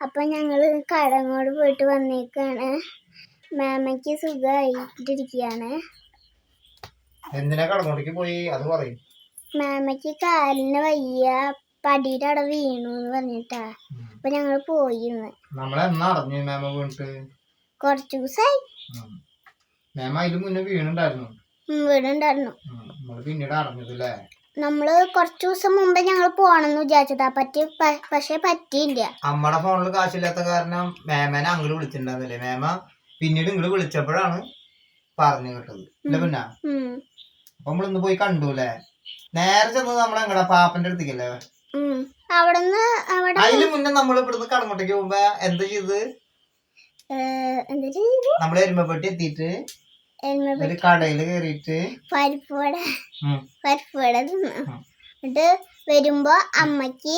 അപ്പൊ ഞങ്ങൾ കടങ്ങോട് പോയിട്ട് വന്നേക്കാണ്. മാമയ്ക്ക് സുഖമായിട്ടിരിക്കുകയാണ് എന്തിനാ കടങ്ങോട്ടേക്ക് പോയി? അത് പറയും. മാമയ്ക്ക് കാലിന് വയ്യ. പടിയുടെ അവിടെ വീണു എന്ന് പറഞ്ഞിട്ടാ. അപ്പൊ ഞങ്ങൾ പോയിന്ന് കൊറച്ചു അറിഞ്ഞു മേമ വീണിട്ട്? കുറച്ചു ദിവസമായി മാമ അതിന് മുന്നേ വീണുണ്ടായിരുന്നു. വീടുണ്ടായിരുന്നു പിന്നീട് അറിഞ്ഞത് അല്ലേ നമ്മൾ കുറച്ചു ദിവസം മുമ്പേ ഞങ്ങൾ പോണെന്ന് വിചാരിച്ചതാ. പറ്റി പക്ഷെ പറ്റിയില്ല. നമ്മുടെ ഫോണിൽ കാശില്ലാത്ത കാരണം മേമനെ അങ്ങോട്ട് വിളിച്ചിട്ടുണ്ടായിരുന്നില്ലേ? മേമ പിന്നീട് ഇങ്ങൾ വിളിച്ചപ്പോഴാണ് പറഞ്ഞു കേട്ടത്. അല്ലെ പിന്നെ. അപ്പൊ നമ്മളിന്ന് പോയി കണ്ടു അല്ലേ നേരെ ചെന്നത് നമ്മളെങ്ങടാ പാപ്പന്റെ അടുത്തേക്കല്ലേ. അവിടുന്ന് അവിടെ അതിന് മുന്നേ നമ്മൾ ഇവിടുന്ന് കടങ്ങോട്ടേക്ക് പോകുമ്പോ എന്താ ചെയ്ത് നമ്മളെ നമ്മൾ എരുമപ്പെട്ടി എത്തിയിട്ട് ഒരു കടയിൽ കയറിയിട്ട് പരിപ്പ് വട. ഉം. പരിപ്പ് വട തിന്നു. എന്നിട്ട് വരുമ്പോ അമ്മയ്ക്ക്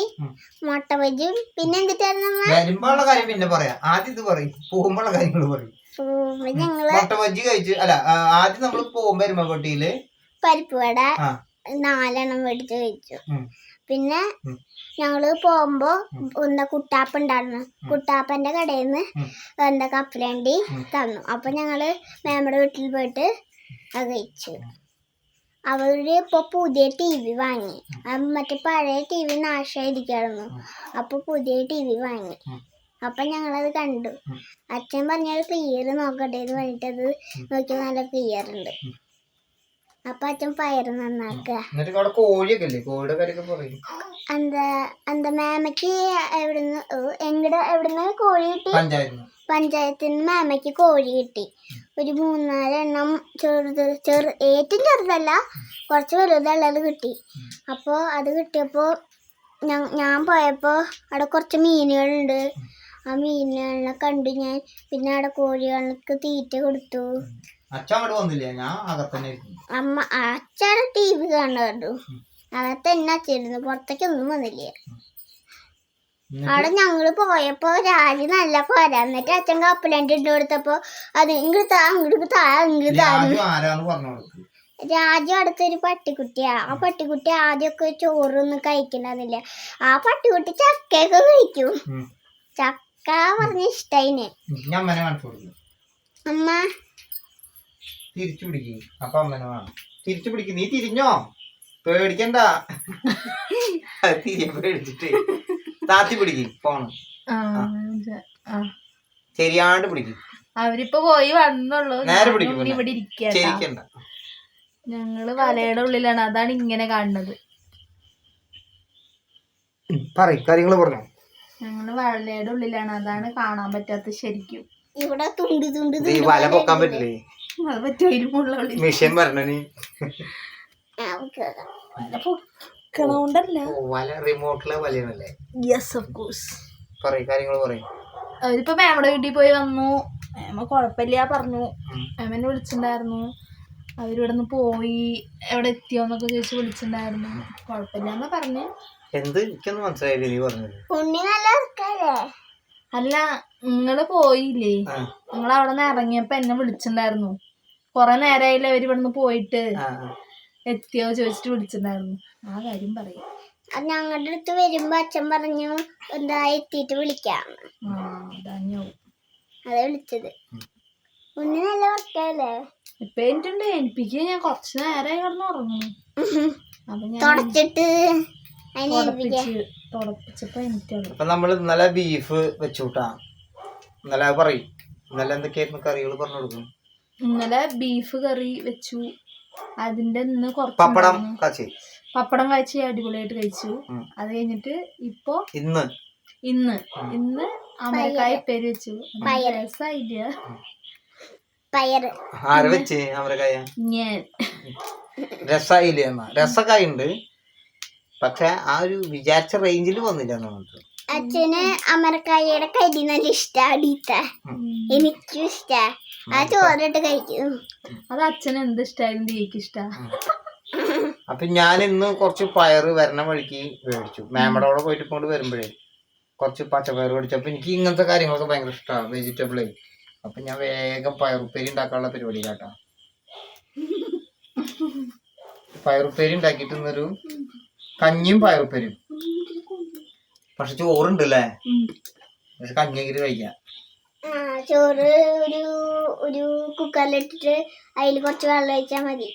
മുട്ട വരും പിന്നെ എന്തിട്ടായിരുന്നു വരുമ്പോഴുള്ള കാര്യം പിന്നെ പറയാം. ആദ്യം ഇത് പറയും. പോകുമ്പോഴുള്ള കാര്യങ്ങൾ പറയും. മുട്ട ബജ്ജി കഴിച്ചു അല്ല ആദ്യം നമ്മൾ പോകുമ്പോ എരുമപ്പെട്ടിയിൽ പരിപ്പ് വട ആ. നാലെണ്ണം മേടിച്ച് കഴിച്ചു. പിന്നെ. ഞങ്ങൾ പോകുമ്പോ എന്താ കുട്ടാപ്പ ഉണ്ടായിരുന്നു കുട്ടാപ്പന്റെ കടയിൽ നിന്ന്. എന്താ കപ്പലണ്ടി തന്നു. അപ്പൊ ഞങ്ങൾ മാമയുടെ വീട്ടിൽ പോയിട്ട് അത് കഴിച്ചു. അവർ ഇപ്പൊ പുതിയ ടി വി വാങ്ങി. മറ്റേ പഴയ ടി വി നാശമായിരിക്കായിരുന്നു അപ്പൊ പുതിയ ടി വി വാങ്ങി. അപ്പൊ ഞങ്ങളത് കണ്ടു. അച്ഛൻ പറഞ്ഞത് ക്ലിയർ നോക്കട്ടെ എന്ന് പറഞ്ഞിട്ട് അത് നോക്കി നല്ല ക്ലിയർ ഉണ്ട്. അപ്പൊ അച്ഛൻ പയറ് നന്നാക്കുക. എന്നിട്ട് അവിടെ കോഴിയൊക്കെ ഇല്ലേ കോഴിയുടെ കാര്യമൊക്കെ പറയും. എന്താ എന്താ മാമയ്ക്ക് എവിടുന്ന് എങ്ങട് എവിടുന്ന് കോഴി കിട്ടി? പഞ്ചായത്തിന് പഞ്ചായത്തിൽ നിന്ന് മാമയ്ക്ക് കോഴി കിട്ടി. ഒരു മൂന്നാലെണ്ണം ചെറുത് ചെറു ഏറ്റവും ചെറുതല്ല കുറച്ച് വലുതുള്ളത് കിട്ടി. അപ്പോൾ അത് കിട്ടിയപ്പോൾ ഞാൻ പോയപ്പോൾ അവിടെ കുറച്ച് മീനുകളുണ്ട്. ആ മീനുകളെ കണ്ടു ഞാൻ. പിന്നെ അവിടെ കോഴികൾക്ക് തീറ്റ കൊടുത്തു. അച്ഛൻ അവിടെ വന്നില്ല? ഞാൻ അകത്തന്നെ അമ്മ അച്ഛടെ ടി വി കണ്ടു. അകത്ത് തന്നെ അച്ഛയിരുന്നു പുറത്തേക്കൊന്നും വന്നില്ല? അവിടെ ഞങ്ങൾ പോയപ്പോ രാജി നല്ല കൊര എന്നിട്ട് അച്ഛൻ കപ്പലണ്ടി ഇട്ട് കൊടുത്തപ്പോ അത് ഇങ്ങോട്ട് താ അങ്ങോട്ട് താ ഇങ്ങോട്ട് താ രാജു അടുത്തൊരു പട്ടിക്കുട്ടിയാ. ആ പട്ടിക്കുട്ടി ആദ്യമൊക്കെ ചോറൊന്നും കഴിക്കണ്ടെന്നില്ല. ആ പട്ടിക്കുട്ടി ചക്കയൊക്കെ കഴിക്കും. ഉം. ചക്ക പറഞ്ഞ ഇഷ്ടായിന് ഞാൻ അമ്മനെ കാണിച്ചു കൊടുത്തു അമ്മ. തിരിച്ചു പിടിക്കും. അപ്പൊ അമ്മനെ വേണം തിരിച്ചു പിടിക്കും. നീ തിരിഞ്ഞോ? പേടിക്കണ്ട. പേടിച്ചിട്ട്. താത്തി പിടിക്കും ഫോണ്. ആ, ആ. ശരിയാണ്ട് പിടിക്കും. അവരിപ്പോ പോയി വന്നുള്ളൂ. നേരെ പിടിക്കും. ഇവിടെ ഇരിക്കണ്ട. ഞങ്ങൾ വലയുടെ ഉള്ളിലാണ്. അതാണ് ഇങ്ങനെ കാണുന്നത്. പറയും. കാര്യങ്ങൾ പറഞ്ഞോ. ഞങ്ങൾ വെള്ളയുടെ ഉള്ളിലാണ്. അതാണ് കാണാൻ പറ്റാത്ത ശരിക്കും. ഇവിടെ തുണ്ട് തുണ്ട് ഈ വല പൊക്കാൻ. പറ്റില്ലേ? അത് പറ്റും മിഷൻ ഓക്കേ. വല പൊക്കണോണ്ടല്ല. ഓ, വല റിമോട്ടിലെ വലയാണല്ലേ? യെസ് ഓഫ് കോഴ്സ് പറയും കാര്യങ്ങൾ പറയും. അവരിപ്പോ മേമയുടെ വീട്ടിൽ പോയി വന്നു. മേമ കുഴപ്പമില്ല പറഞ്ഞു. ഉം. മേമനെ വിളിച്ചിട്ടുണ്ടായിരുന്നു. അവരിവിടെ നിന്ന് പോയി. എവിടെ എത്തിയോന്നൊക്കെ ചോദിച്ച് വിളിച്ചിട്ടുണ്ടായിരുന്നു. കുഴപ്പമില്ലാന്ന് പറഞ്ഞു. എന്ത് എനിക്കൊന്നും മനസ്സിലായില്ല നീ പറഞ്ഞത്. ഉണ്ണി നല്ല അല്ല നിങ്ങൾ പോയില്ലേ? ആ, നിങ്ങൾ അവിടെ നിന്ന് ഇറങ്ങിയപ്പോ എന്നെ വിളിച്ചിട്ടുണ്ടായിരുന്നു. കൊറേ നേരമായില്ലേ അവർ ഇവിടുന്ന് പോയിട്ട്? ആ, ആ. എത്തിയോ ചോദിച്ചിട്ട് വിളിച്ചിട്ടുണ്ടായിരുന്നു. ആ കാര്യം പറയും. അത് ഞങ്ങളുടെ അടുത്ത് വരുമ്പോ അച്ഛൻ പറഞ്ഞു എന്താ എത്തിയിട്ട് വിളിക്കാം. ആ അതാ വിളിച്ചത്. ഉണ്ണി നല്ല വർക്കല്ലേ ഇപ്പൊ എനിക്കുണ്ട്. എനിപ്പിക്ക് ഞാൻ കുറച്ച് നേരമായി കിടന്ന് ഉറങ്ങുന്നു അപ്പൊ ഞാൻ തുടച്ചിട്ട്. അപ്പൊ നമ്മൾ ഇന്നലെ ബീഫ് വെച്ചുകൂട്ടാ ഇന്നലെ പറയും. ഇന്നലെ എന്തൊക്കെയായിരുന്നു കറികൾ പറഞ്ഞു കൊടുക്കും? ഇന്നലെ ബീഫ് കറി വെച്ചു. അതിന്റെ ഇന്ന് കുറച്ച് പപ്പടം. കാച്ചി. പപ്പടം കാച്ചി അടിപൊളിയായിട്ട് കഴിച്ചു. അത് കഴിഞ്ഞിട്ട് ഇപ്പൊ ഇന്ന്. ഇന്ന്. ഇന്ന് അമരക്കായ പേര് വെച്ചു. രസമായില്ല ഞാൻ. രസായില്ലേ എന്നാ? രസക്കായ ഉണ്ട്. പക്ഷെ ആ ഒരു വിചാരിച്ച റേഞ്ചിൽ വന്നില്ല നമുക്ക് അച്ഛന് അമരക്കായയുടെ കരി നല്ല ഇഷ്ടാ എനിക്കും ഇഷ്ട. ആ ചോറിട്ട് കഴിക്കും. അത് അച്ഛന് എന്ത് ഇഷ്ടായാലും ഇഷ്ടാ. അപ്പൊ ഞാൻ ഇന്ന് കുറച്ച് പയറ് വരണ വഴിക്ക് മേടിച്ചു. മേമടോടെ പോയിട്ട് ഇങ്ങോട്ട് വരുമ്പോഴേ കുറച്ച് പച്ചപ്പയർ മേടിച്ചപ്പോ എനിക്ക് ഇങ്ങനത്തെ കാര്യങ്ങളൊക്കെ ഭയങ്കര ഇഷ്ടമാണ് വെജിറ്റബിളേ അപ്പൊ ഞാൻ വേഗം പയറുപ്പേരി ഉണ്ടാക്കാനുള്ള പരിപാടി പരിപാടിയിലാട്ടാ. പയറുപ്പേരി ഉണ്ടാക്കിയിട്ട് ഇന്നൊരു കഞ്ഞിയും പയറുപ്പരും പക്ഷെ ചോറുണ്ട് അല്ലേ. പക്ഷെ കഞ്ഞിക്കിട്ട് കഴിക്കാം. ആ ചോറ് ഒരു ഒരു കുക്കറിലിട്ടിട്ട് അതിൽ കുറച്ച് വെള്ളം ഒഴിച്ചാൽ മതി.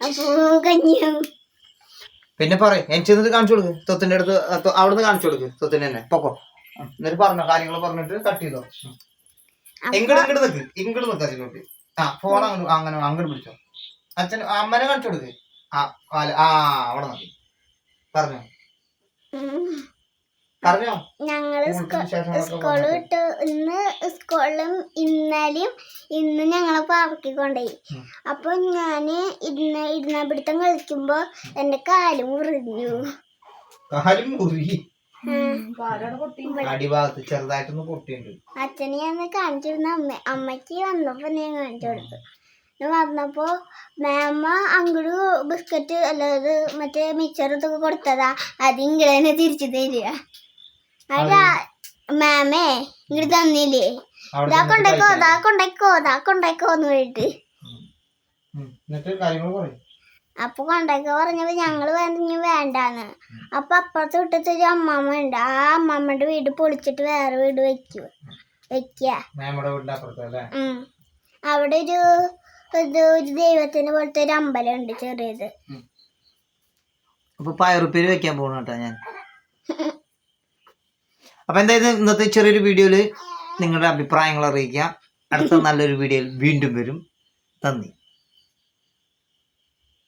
അപ്പോ കഞ്ഞിയാവും. പിന്നെ പറ എനിക്ക് എന്നിട്ട് കാണിച്ചു കൊടുക്ക്. തൊത്തിന്റെ അടുത്ത് അവിടുന്ന് കാണിച്ചു കൊടുക്ക്. തൊത്തിന്റെ തന്നെ. പൊക്കോ. എന്നിട്ട് പറഞ്ഞോ കാര്യങ്ങൾ പറഞ്ഞിട്ട് കട്ട് ചെയ്തോ. ഇങ്ങോട്ട് ഇങ്ങോട്ട് നിക്ക്. ഇങ്ങോട്ട് നിക്ക് അതിലോട്ട്. ആ ഫോൺ അങ്ങനെ അങ്ങനെ അങ്ങോട്ട് പിടിച്ചോ. അച്ഛൻ അമ്മനെ കാണിച്ചു കൊടുക്ക്. ആ ആ അവിടെ നോക്കി. പറഞ്ഞോ. പറഞ്ഞോ. ഞങ്ങൾ സ്കൂൾ വിട്ട് ഇന്ന് സ്കൂളിലും ഇന്നലെയും ഇന്ന് ഞങ്ങളെ പാർക്കിൽ കൊണ്ടുപോയി. അപ്പൊ ഞാൻ ഇരുന്ന പിടുത്തം കളിക്കുമ്പോ എന്റെ കാൽ മുറിഞ്ഞു. കാലും അടിഭാഗത്ത് ചെറുതായിട്ടൊന്ന് പൊട്ടിയുണ്ട് അച്ഛനെ ഞാൻ കാണിച്ചിരുന്ന അമ്മ. അമ്മയ്ക്ക് വന്നപ്പോ ഞാൻ കാണിച്ചു കൊടുത്തു. ഞാൻ വന്നപ്പോ മാമ അങ്ങോട്ട് ബിസ്ക്കറ്റ് അല്ലാതെ മറ്റേ മിച്ചറത്തൊക്കെ കൊടുത്തതാ. അത് ഇങ്ങനെ തിരിച്ചു തരിക. അതാ മാമേ ഇങ്ങോട്ട് തന്നില്ലേ? ഇതാ കൊണ്ടേക്കോ. ഇതാ കൊണ്ടേക്കോ ഇതാ കൊണ്ടേക്കോ എന്ന് പറയും. അപ്പൊ കൊണ്ടേക്കോ പറഞ്ഞപ്പോ ഞങ്ങൾ പറഞ്ഞു വേണ്ടാന്ന്. അപ്പൊ അപ്പുറത്ത് വിട്ടത്തെ ഒരു അമ്മമ്മ ഉണ്ട് ആ അമ്മമ്മയുടെ വീട് പൊളിച്ചിട്ട് വേറെ വീട് വെക്കൂ വെക്കാ അവിടെ ഒരു ഇത് ദൈവത്തിന് പോലത്തെ ഒരു അമ്പലം ഉണ്ട് ചെറിയത് അപ്പൊ പയറുപ്പേര് വെക്കാൻ പോകണം കേട്ടോ ഞാൻ. അപ്പൊ എന്തായാലും ഇന്നത്തെ ചെറിയൊരു വീഡിയോയിൽ നിങ്ങളുടെ അഭിപ്രായങ്ങൾ അറിയിക്കാം. അടുത്ത നല്ലൊരു വീഡിയോയിൽ വീണ്ടും വരും. നന്ദി.